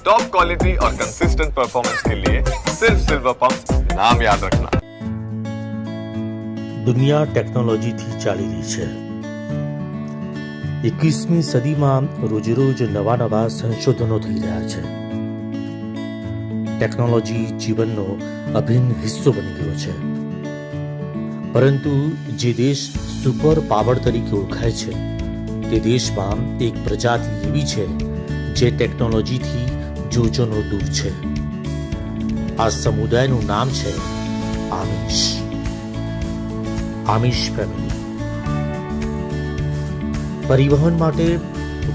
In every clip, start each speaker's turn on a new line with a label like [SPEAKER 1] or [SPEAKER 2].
[SPEAKER 1] Top quality और consistent performance के लिए सिर्फ सिल्वर पंप नाम याद रखना
[SPEAKER 2] દુનિયા ટેકનોલોજીથી ચાલી રહી છે એકવીસમી સદીમાં રોજેરોજ નવા નવા સંશોધનો થઈ રહ્યા છે ટેકનોલોજી જીવનનો અભિન્ન હિસ્સો બની ગયો છે પરંતુ જે દેશ સુપર પાવર તરીકે ઓળખાય છે તે દેશમાં એક પ્રજાતિ એવી છે જે ટેકનોલોજીથી જોજનો દૂર છે. આ સમુદાયનું નામ છે આમિષ. આમિષ ફેમિલી પરિવહન માટે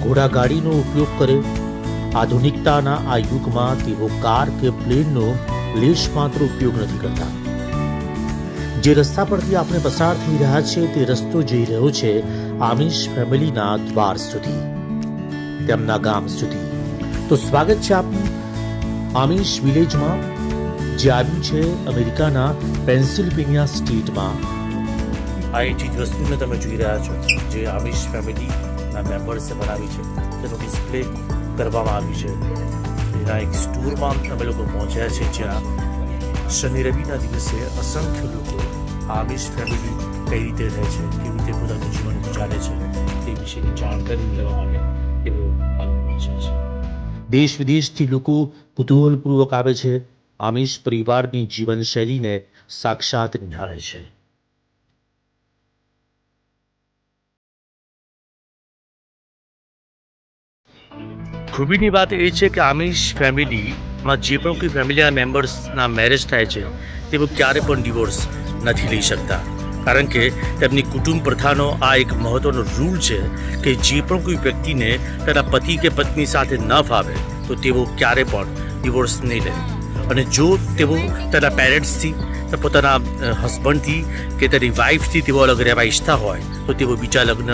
[SPEAKER 2] ઘોડાગાડીનો ઉપયોગ કરે. આધુનિકતાના આ યુગમાં તેઓ કાર કે પ્લેનનો લેશ માત્ર ઉપયોગ નથી કરતા. જે રસ્તા પરથી આપણે પસાર થઈ રહ્યા છે તે રસ્તો જઈ રહ્યો છે આમિષ ફેમિલીના દ્વાર સુધી. તેમના ગામ સુધી. તો સ્વાગત છે આપનું આમિષ વિલેજમાં, જે આવ્યું છે અમેરિકાના પેન્સિલ્વેનિયા સ્ટેટમાં. આ એ ચીજ વસ્તુને તમે જોઈ રહ્યા છો, જે આમિષ ફેમિલીના મેમ્બર્સે બનાવી છે, તેનું ડિસ્પ્લે કરવામાં આવી છે. એના એક સ્ટોરમાં અમે લોકો પહોંચ્યા છે, જ્યાં શનિ રવિના દિવસે અસંખ્ય લોકો આમિષ ફેમિલી કઈ રીતે રહે છે, કેવી રીતે પોતાનું જીવન ગુજારે છે, તે વિશેની જાણકારી લેવા માટે દેશ વિદેશથી લોકો કુતૂહલપૂર્વક આવે છે. આમિષ પરિવારની જીવનશૈલીને સાક્ષાત નિહાળે છે. ખૂબીની વાત એ છે કે આમિષ ફેમિલીમાં જે પણ કોઈ ફેમિલીના મેમ્બર્સના મેરેજ થાય છે, તેઓ ક્યારે પણ ડિવોર્સ નથી લઈ શકતા. કારણ કે તેમની કુટુંબ પ્રથાનો આ એક મહત્વનો રૂલ છે કે જે પણ કોઈ વ્યક્તિને તેના પતિ કે પત્ની સાથે ન ફાવે, તો તેઓ ક્યારે પણ ડિવોર્સ નહીં લે. અને જો તેઓ તેના પેરેન્ટ્સથી પોતાના હસબન્ડથી કે તેની વાઈફથી તેઓ અલગ રહેવા ઈચ્છતા હોય, તો તેઓ બીજા લગ્ન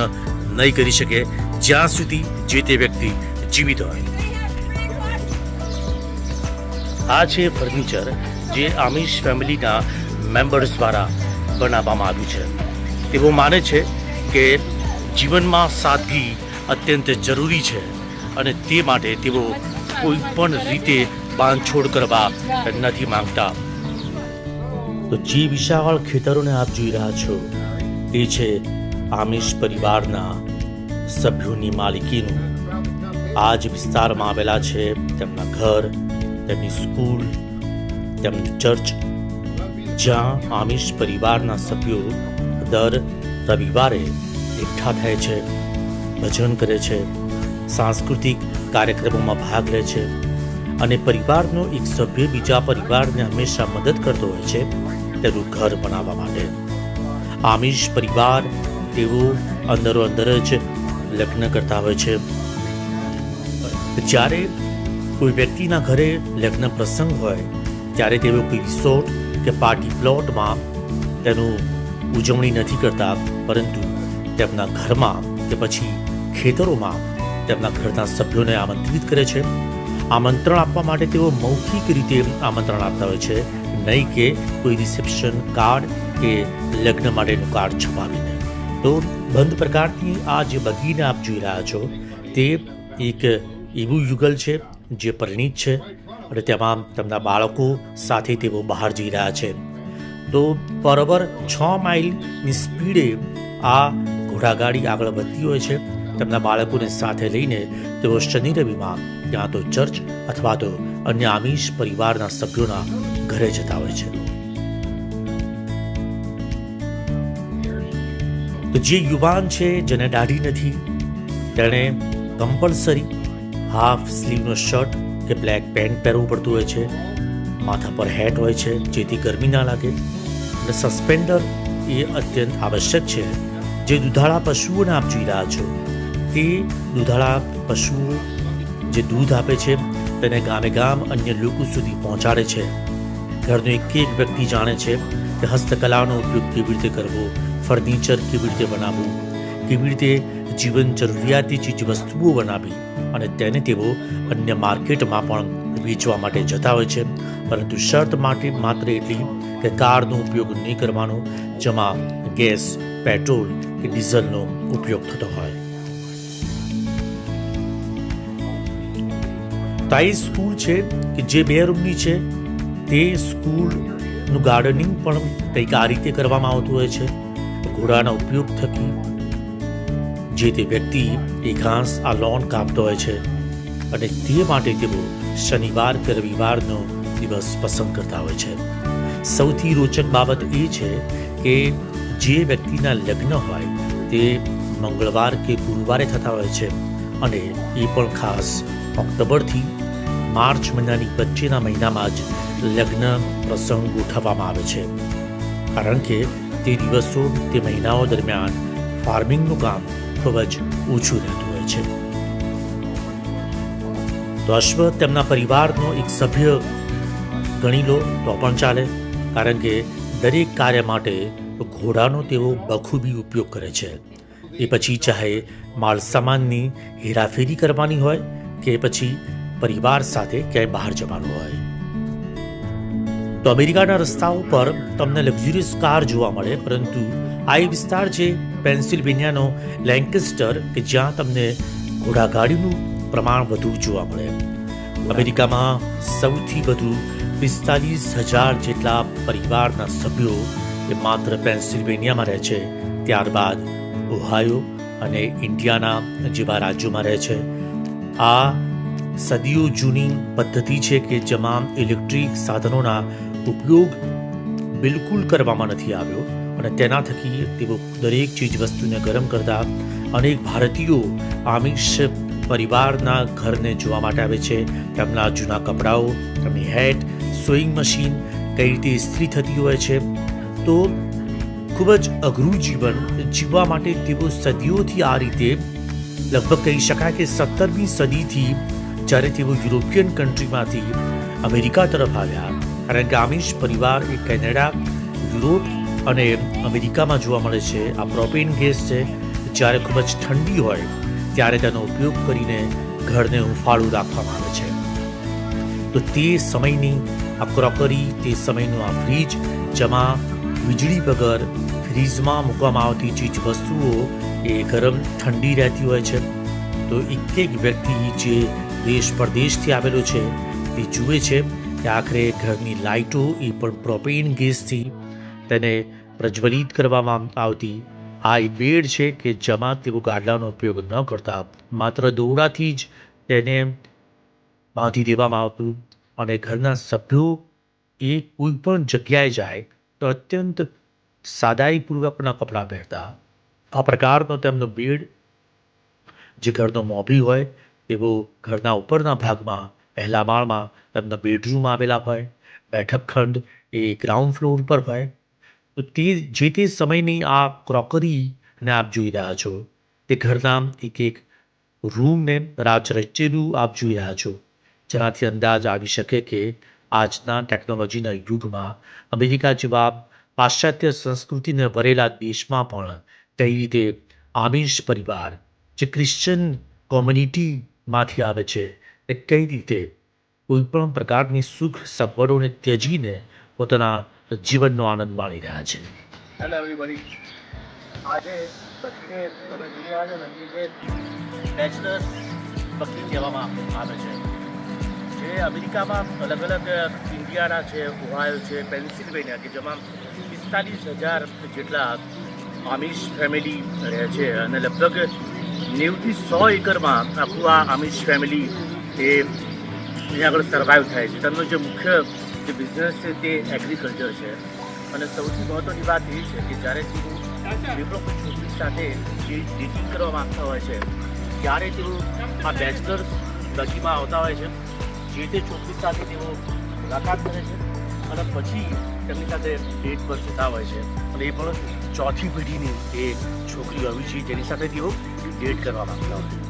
[SPEAKER 2] નહીં કરી શકે જ્યાં સુધી જે તે વ્યક્તિ જીવિત હોય. આ છે ફર્નિચર જે આમિષ ફેમિલીના મેમ્બર્સ દ્વારા બનાવવામાં આવ્યું છે. તેઓ માને છે કે જીવનમાં સાદગી અત્યંત જરૂરી છે અને તે માટે તેઓ કોઈ પણ રીતે બાંધછોડ કરવા નથી માંગતા. તો જે વિશાળ ખેતરોને આપ જોઈ રહ્યા છો, એ છે આમિષ પરિવારના સભ્યોની માલિકીનું. આ જ વિસ્તારમાં આવેલા છે તેમના ઘર, તેમની સ્કૂલ, તેમનું ચર્ચ જ્યાં આમિષ પરિવારના સભ્યો દર રવિવારે એકઠા થાય છે, ભજન કરે છે, સાંસ્કૃતિક કાર્યક્રમોમાં ભાગ લે છે અને પરિવારનો એક સભ્ય બીજા પરિવારને હંમેશા મદદ કરતો હોય છે તેનું ઘર બનાવવા માટે. આમિષ પરિવાર તેઓ અંદરો અંદર જ લગ્ન કરતા હોય છે. જ્યારે કોઈ વ્યક્તિના ઘરે લગ્ન પ્રસંગ હોય, ત્યારે તેઓ કોઈ રિસોર્ટ કે પાર્ટી પ્લોટમાં તેનું ઉજવણી નથી કરતા, પરંતુ તેમના ઘરમાં કે પછી ખેતરોમાં તેમના ઘરના સભ્યોને આમંત્રિત કરે છે. આમંત્રણ આપવા માટે તેઓ મૌખિક રીતે આમંત્રણ આપતા હોય છે. નહીં કે કોઈ રિસેપ્શન કાર્ડ કે લગ્ન માટેનું કાર્ડ છપાવીને. તો બંધ પ્રકારની આ જે બગીને આપ જોઈ રહ્યા છો, તે એક એવું યુગલ છે જે પરિણીત છે. અને તેમાં તેમના બાળકો સાથે તેઓ બહાર જઈ રહ્યા છે. તો બરાબર છ માઇલની સ્પીડે આ ઘોડાગાડી આગળ વધતી હોય છે. તેમના બાળકોને સાથે લઈને તેઓ શનિ રવિમાં ત્યાં તો ચર્ચ અથવા તો અન્ય આમિષ પરિવારના સભ્યોના ઘરે જતા હોય છે. તો જે યુવાન છે જેને દાઢી નથી, તેણે કમ્પલસરી હાફ સ્લીવનો શર્ટ કે બ્લેક પેન્ટ પહેરવું પડતું હોય છે. માથા પર હેટ હોય છે, જેથી ગરમી ના લાગે. અને સસ્પેન્ડર એ અત્યંત આવશ્યક છે. જે દુધાળા પશુઓને આપ જોઈ રહ્યા છો. તે દુધાળા પશુઓ જે દૂધ આપે છે, તેને ગામે ગામ અન્ય લોકો સુધી પહોંચાડે છે. ઘરનો એક એક વ્યક્તિ જાણે છે કે હસ્તકલાનો ઉપયોગ કેવી રીતે કરવો ફર્નિચર કેવી રીતે બનાવવું, કેવી રીતે જીવન જરૂરિયાતી ચીજ વસ્તુઓ બનાવી અને તેને તેઓ અન્ય માર્કેટમાં પણ વેચવા માટે જતા હોય છે. પરંતુ શરત માટે માત્ર એટલી કે કારનો ઉપયોગ નહીં કરવાનો, જેમાં ગેસ, પેટ્રોલ કે ડીઝલનો ઉપયોગ થતો હોય. તાઈ સ્કૂલ છે કે જે બે રૂમની છે, તે સ્કૂલનું ગાર્ડનિંગ પણ કંઈક આ રીતે કરવામાં આવતું હોય છે. ઘોડાના ઉપયોગ થકી જે તે વ્યક્તિ એ ઘાસ આ લોન કાપતો હોય છે. અને તે માટે તેઓ શનિવાર કે રવિવારનો દિવસ પસંદ કરતા હોય છે. સૌથી રોચક બાબત એ છે કે જે વ્યક્તિના લગ્ન હોય તે મંગળવાર કે ગુરુવારે થતા હોય છે. અને એ પણ ખાસ ઓક્ટોબરથી માર્ચ મહિનાની વચ્ચેના મહિનામાં જ લગ્ન પ્રસંગ ગોઠવવામાં આવે છે. કારણ કે તે દિવસો, તે મહિનાઓ દરમિયાન ફાર્મિંગનું કામ ખૂબ જ ઓછું રહેતું હોય છે. તો અશ્વ તેમના પરિવારનો એક સભ્ય ગણી લો તો પણ ચાલે, કારણ કે દરેક કાર્ય માટે ઘોડાનો તેઓ બખૂબી ઉપયોગ કરે છે. એ પછી ચાહે માલ સામાનની હેરાફેરી કરવાની હોય કે પછી પરિવાર સાથે ક્યાંય બહાર જવાનું હોય. તો અમેરિકાના રસ્તાઓ પર તમને લક્ઝુરિયસ કાર જોવા મળે, પરંતુ આ વિસ્તાર છે પેન્સિલ્વેનિયાનો લેન્કેસ્ટર કે જ્યાં તમને ઘોડાગાડીનું પ્રમાણ વધુ જોવા મળે. અમેરિકામાં સૌથી વધુ પિસ્તાલીસ હજાર જેટલા પરિવારના સભ્યો એ માત્ર પેન્સિલ્વેનિયામાં રહે છે. ત્યારબાદ ઓહાયો અને ઇન્ડિયાના જેવા રાજ્યોમાં રહે છે. આ સદીઓ જૂની પદ્ધતિ છે કે જેમાં ઇલેક્ટ્રિક સાધનોના ઉપયોગ બિલકુલ કરવામાં નથી આવ્યો. અને તેના થકી તેઓ દરેક ચીજ વસ્તુને ગરમ કરતા અનેક ભારતીયો આમિષ પરિવારના ઘરને જોવા માટે આવે છે. તેમના જૂના કપડાઓ, તેમની હેટ સોઈંગ મશીન કઈ રીતે ઇસ્ત્રી થતી હોય છે. તો ખૂબ જ અઘરું જીવન જીવવા માટે તેઓ સદીઓથી આ રીતે લગભગ કહી શકાય કે સત્તરમી સદીથી જ્યારે તેઓ યુરોપિયન કન્ટ્રીમાંથી અમેરિકા તરફ આવ્યા. કારણ કે આમિષ પરિવાર એ કેનેડા, યુરોપ અને અમેરિકામાં જોવા મળે છે, આ પ્રોપેન ગેસ છે, જ્યારે ખૂબ જ ઠંડી હોય, ત્યારે તેનો ઉપયોગ કરીને ઘરને હુંફાળું રાખવામાં આવે છે. તો તે સમયની આ ક્રોકરી, તે સમયનું આ ફ્રીજ, જેમાં વીજળી વગર ફ્રીજમાં મૂકવામાં આવતી ચીજ વસ્તુઓ એ ગરમ ઠંડી રહેતી હોય છે. તો એક એક વ્યક્તિ જે દેશ પરદેશથી આવેલો છે, તે જુએ છે કે આખરે ઘરની લાઇટો એ પણ પ્રોપેન ગેસથી તેને પ્રજ્વલિત કરવામાં આવતી આ એક બેડ છે કે જેમાં તેઓ ગાડલાનો ઉપયોગ ન કરતા માત્ર દોરડાથી જ તેને બાંધી દેવામાં આવતું અને ઘરના સભ્યો એ કોઈ પણ જગ્યાએ જાય તો અત્યંત સાદાઈપૂર્વકના કપડાં પહેરતા. આ પ્રકારનો તેમનો બેડ જે ઘરનો મોભી હોય તેઓ ઘરના ઉપરના ભાગમાં, પહેલા માળમાં તેમના બેડરૂમ આવેલા હોય. બેઠક ખંડ એ ગ્રાઉન્ડ ફ્લોર પર હોય. તો તે જે તે સમયની આ ક્રોકરીને આપ જોઈ રહ્યા છો, તે ઘરના એક એક રૂમને રાજ રચેલું આપ જોઈ રહ્યા છો, જેનાથી અંદાજ આવી શકે કે આજના ટેકનોલોજીના યુગમાં અમેરિકા જેવા પાશ્ચાત્ય સંસ્કૃતિને વરેલા દેશમાં પણ કઈ રીતે આમિષ પરિવાર જે ક્રિશ્ચન કોમ્યુનિટીમાંથી આવે છે એ કઈ રીતે કોઈ પણ પ્રકારની સુખ સગવડોને ત્યજીને પોતાના જીવનનો આનંદ માણી રહ્યા છે.
[SPEAKER 3] હેલો આજે બકરીને તમે જોઈ રહ્યા છો ને કે
[SPEAKER 2] બેચલર્સ બકરી કહેવામાં આવે છે. જે અમેરિકામાં અલગ અલગ ઇન્ડિયાના છે, ઓહાયો છે, પેન્સિલ્વેનિયા કે જેમાં પિસ્તાલીસ હજાર જેટલા આમિષ ફેમિલી રહે છે અને લગભગ નેવથી સો એકરમાં આખું આ આમિષ ફેમિલી એ અહીંયા આગળ સર્વાઈવ થાય છે. તેમનો જે મુખ્ય જે બિઝનેસ છે તે એગ્રીકલ્ચર છે. અને સૌથી મહત્ત્વની વાત એ છે કે જ્યારે તેઓ છોકરી સાથે જે ડેટિંગ કરવા માગતા હોય છે, ત્યારે તેઓ આ બેચલર લગીમાં આવતા હોય છે. જે તે છોકરી સાથે તેઓ મુલાકાત કરે છે અને પછી તેમની સાથે ડેટ પર જતા હોય છે. અને એ પણ ચોથી પેઢીની એ છોકરી આવી છે જેની સાથે તેઓ ડેટ કરવા માગતા હોય